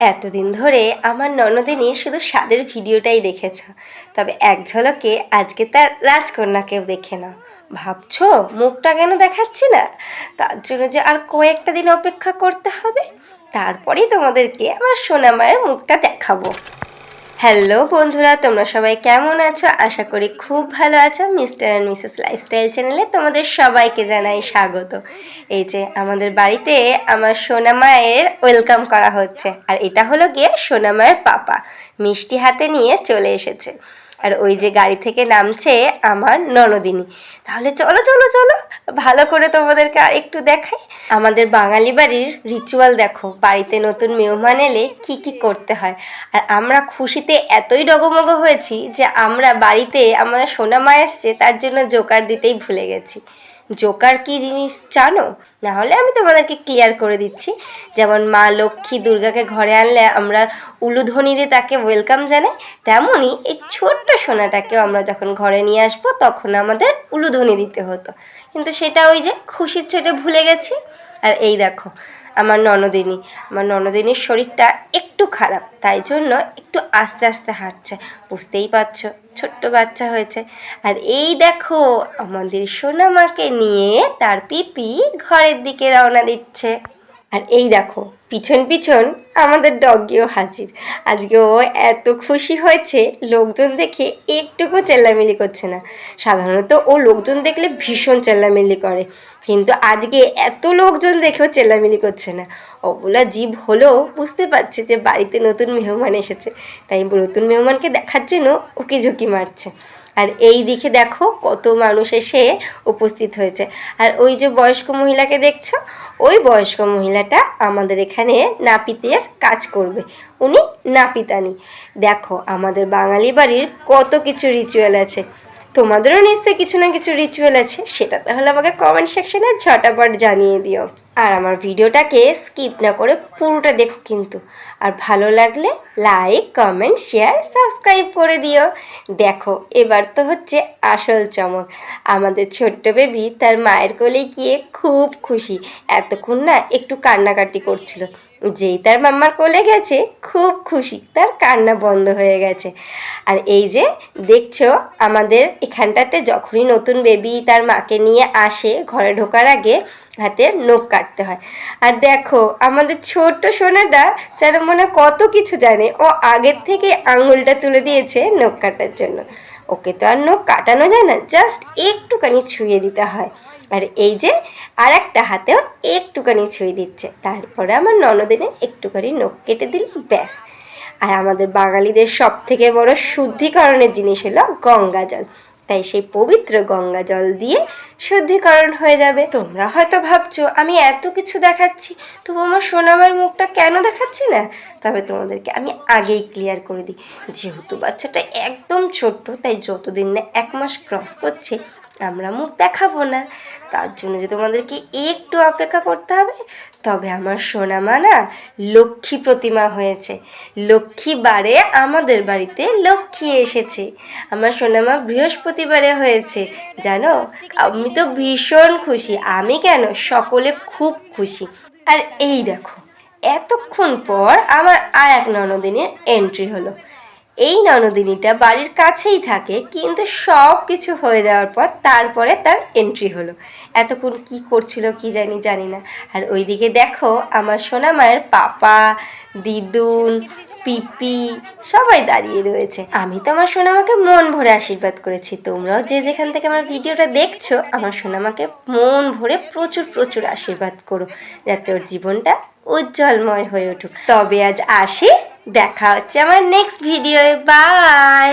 এতদিন ধরে আমার ননদিনী শুধু স্বাদের ভিডিওটাই দেখেছ। তবে এক ঝলকে আজকে তার রাজকন্যাকেও দেখে না ভাবছ, মুখটা কেন দেখাচ্ছি না? তার জন্য যে আর কয়েকটা দিন অপেক্ষা করতে হবে, তারপরেই তোমাদেরকে আমার সোনামায়ের মুখটা দেখাবো। হ্যালো বন্ধুরা, তোমরা সবাই কেমন আছো? আশা করি খুব ভালো আছো। মিস্টার অ্যান্ড মিসেস লাইফস্টাইল চ্যানেলে তোমাদের সবাইকে জানাই স্বাগত। এই যে আমাদের বাড়িতে আমার সোনা মায়ের ওয়েলকাম করা হচ্ছে। আর এটা হলো গিয়ে সোনা মায়ের পাপা। মিষ্টি হাতে নিয়ে চলে এসেছে। আর ওই যে গাড়ি থেকে নামছে আমার ননদিনী। তাহলে চলো চলো চলো, ভালো করে তোমাদেরকে আর একটু দেখাই। আমাদের বাঙালি বাড়ির রিচুয়াল দেখো, বাড়িতে নতুন মেহমান এলে কি কি করতে হয়। আর আমরা খুশিতে এতই ডগমগ হয়েছি যে আমরা বাড়িতে আমাদের সোনা মা এসছে, তার জন্য জোকার দিতেই ভুলে গেছি। জোকার কি জিনিস জানো? না হলে আমি তোমাদেরকে ক্লিয়ার করে দিচ্ছি। যেমন মা লক্ষ্মী দুর্গাকে ঘরে আনলে আমরা উলুধ্বনি দিয়ে তাকে ওয়েলকাম জানাই তেমনই এই ছোট্ট সোনাটাকেও আমরা যখন ঘরে নিয়ে আসব, তখন আমাদের উলুধ্বনি দিতে হতো। কিন্তু সেটা ওই যে খুশির ছোটে ভুলে গেছি। আর এই দেখো আমার ননদিনী। আমার ননদিনীর শরীরটা একটু খারাপ, তাই জন্য একটু আস্তে আস্তে হাঁটছে। বুঝতেই পারছ, ছোট্ট বাচ্চা হয়েছে। আর এই দেখো, আমাদের সোনামাকে নিয়ে তার পিপি ঘরের দিকে রওনা দিচ্ছে। আর এই দেখো, পিছন পিছন আমাদের ডগিও হাজির। আজকে ও এত খুশি হয়েছে, লোকজন দেখে একটুকু চেল্লামিলি করছে না। সাধারণত ও লোকজন দেখলে ভীষণ চেল্লামিলি করে, কিন্তু আজকে এত লোকজন দেখেও চেল্লামিলি করছে না। অবলা জীব হলেও বুঝতে পারছে যে বাড়িতে নতুন মেহমান এসেছে, তাই নতুন মেহমানকে দেখার জন্য ওকে ঝুঁকি মারছে। আর এই দিকে দেখো কত মানুষ এসে উপস্থিত হয়েছে। আর ওই যে বয়স্ক মহিলাকে দেখছ? ওই বয়স্ক মহিলাটা আমাদের এখানে নাপিতের কাজ করবে। উনি নাপিতানি। দেখো আমাদের বাঙালি বাড়ির কত কিছু রিচুয়াল আছে। তোমাদেরও নিশ্চয়ই কিছু না কিছু রিচুয়াল আছে, সেটা তাহলে আমাকে কমেন্ট সেকশনে ঝটাপট জানিয়ে দিও। আর আমার ভিডিওটাকে স্কিপ না করে পুরোটা দেখো কিন্তু। আর ভালো লাগলে লাইক কমেন্ট শেয়ার সাবস্ক্রাইব করে দিও। দেখো, এবার তো হচ্ছে আসল চমক। আমাদের ছোট্ট বেবি তার মায়ের কোলে গিয়ে খুব খুশি। এতক্ষণ না একটু কান্নাকাটি করছিল। যেই তার মাম্মার কোলে গেছে, খুব খুশি। তার কান্না বন্ধ হয়ে গেছে। আর এই যে, দেখছ, আমাদের এখানটাতে যখনই নতুন বেবি তার মাকে নিয়ে আসে, ঘরে ঢোকার আগে হাতের নখ কাটতে হয়। আর দেখো, আমাদের ছোট্ট সোনাটা যেন মনে কত কিছু জানে। ও আগের থেকে আঙুলটা তুলে দিয়েছে নখ কাটার জন্য। ওকে তো আর নখ কাটানো যায় না জাস্ট একটুখানি ছুঁয়ে দিতে হয়। আর এই যে আর একটা হাতেও একটুখানি ছুঁয়ে দিচ্ছে। তারপরে আমার ননদিনের একটুখানি নখ কেটে দিলে, ব্যাস। আর আমাদের বাঙালিদের সব থেকে বড় শুদ্ধিকরণের জিনিস হলো গঙ্গা জল তাই সেই পবিত্র গঙ্গা জল দিয়ে শুদ্ধিকরণ হয়ে যাবে। তোমরা হয়তো ভাবছ, আমি এত কিছু দেখাচ্ছি, তবু আমার সোনামার মুখটা কেন দেখাচ্ছি না? তবে তোমাদেরকে আমি আগেই ক্লিয়ার করে দিই। যেহেতু বাচ্চাটা একদম ছোট্ট, তাই যতদিন না এক মাস ক্রস করছে আমরা মুখ দেখাবো না। তার জন্য যে তোমাদেরকে একটু অপেক্ষা করতে হবে, তবে আমার সোনামা না লক্ষ্মী প্রতিমা হয়েছে। লক্ষ্মী বারে আমাদের বাড়িতে লক্ষ্মী এসেছে। আমার সোনামা বৃহস্পতিবারে হয়েছে। জানো, আমি তো ভীষণ খুশি। আমি কেন? সকলে খুব খুশি। আর এই দেখো, এতক্ষণ পর আমার আর এক ননদিনের এন্ট্রি হলো। এই ননদিনীটা বাড়ির কাছেই থাকে, কিন্তু সব কিছু হয়ে যাওয়ার পর তারপরে তার এন্ট্রি হলো। এতক্ষণ কি করছিল কি জানি জানি না। আর ওইদিকে দেখো আমার সোনা মায়ের পাপা, দিদুন, পিপি সবাই দাঁড়িয়ে রয়েছে। আমি তো আমার সোনামাকে মন ভরে আশীর্বাদ করেছি। তোমরাও যে যেখান থেকে আমার ভিডিওটা দেখছ, আমার সোনামাকে মন ভরে প্রচুর প্রচুর আশীর্বাদ করো, যাতে ওর জীবনটা উজ্জ্বলময় হয়ে উঠুক। তবে আজ আসি দেখা হচ্ছে আমার নেক্সট ভিডিওয়ে বাই